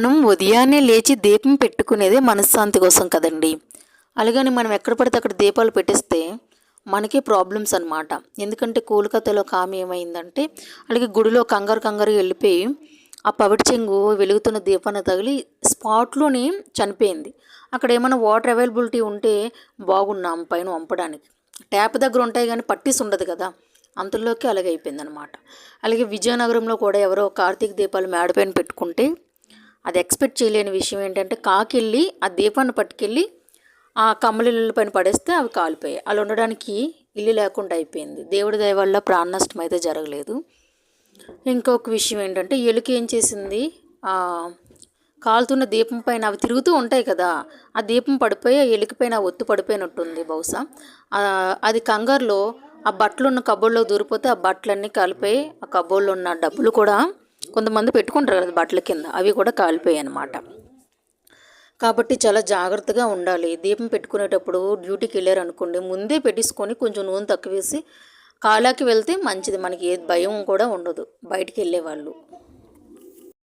మనం ఉదయాన్నే లేచి దీపం పెట్టుకునేదే మనశ్శాంతి కోసం కదండి. అలాగని మనం ఎక్కడ పడితే అక్కడ దీపాలు పెట్టేస్తే మనకే ప్రాబ్లమ్స్ అనమాట ఎందుకంటే కోల్కతాలో కామి ఏమైందంటే అలాగే గుడిలో కంగారు కంగారు వెళ్ళిపోయి ఆ పవిడిచెంగు వెలుగుతున్న దీపాన్ని తగిలి స్పాట్లోనే చనిపోయింది. అక్కడ ఏమైనా వాటర్ అవైలబిలిటీ ఉంటే బాగున్నాం పైన వంపడానికి. ట్యాప్ దగ్గర ఉంటాయి కానీ పట్టీస్ ఉండదు కదా. అంతలోకి అలాగే అయిపోయింది అనమాట అలాగే విజయనగరంలో కూడా ఎవరో కార్తీక దీపాలు మేడపైన పెట్టుకుంటే అది ఎక్స్పెక్ట్ చేయలేని విషయం ఏంటంటే కాకెళ్ళి ఆ దీపాన్ని పట్టుకెళ్ళి ఆ కమ్మలిల్లు పైన పడేస్తే అవి కాలిపోయాయి. అలా ఉండడానికి ఇల్లు లేకుండా అయిపోయింది. దేవుడి దయ వల్ల ప్రాణ నష్టం అయితే జరగలేదు. ఇంకొక విషయం ఏంటంటే ఎలుక ఏం చేసింది? కాలుతున్న దీపం పైన అవి తిరుగుతూ ఉంటాయి కదా ఆ దీపం పడిపోయి ఆ ఎలుక పైన ఒత్తు పడిపోయినట్టుంది బహుశా. అది కంగారులో ఆ బట్టలు ఉన్న కబోర్డ్లో దూరిపోతే ఆ బట్టలన్నీ కలిపోయి ఆ కబోర్డ్లో ఉన్న డబ్బులు కూడా కొంతమంది పెట్టుకుంటారు కదా బట్టల కింద అవి కూడా కాలిపోయాయి అన్నమాట. కాబట్టి చాలా జాగ్రత్తగా ఉండాలి. దీపం పెట్టుకునేటప్పుడు డ్యూటీకి వెళ్ళారు అనుకోండి ముందే పెట్టేసుకొని కొంచెం నూనె తక్కువ వేసి కాలాకి వెళ్తే మంచిది. మనకి ఏ భయం కూడా ఉండదు బయటికి వెళ్ళే వాళ్ళు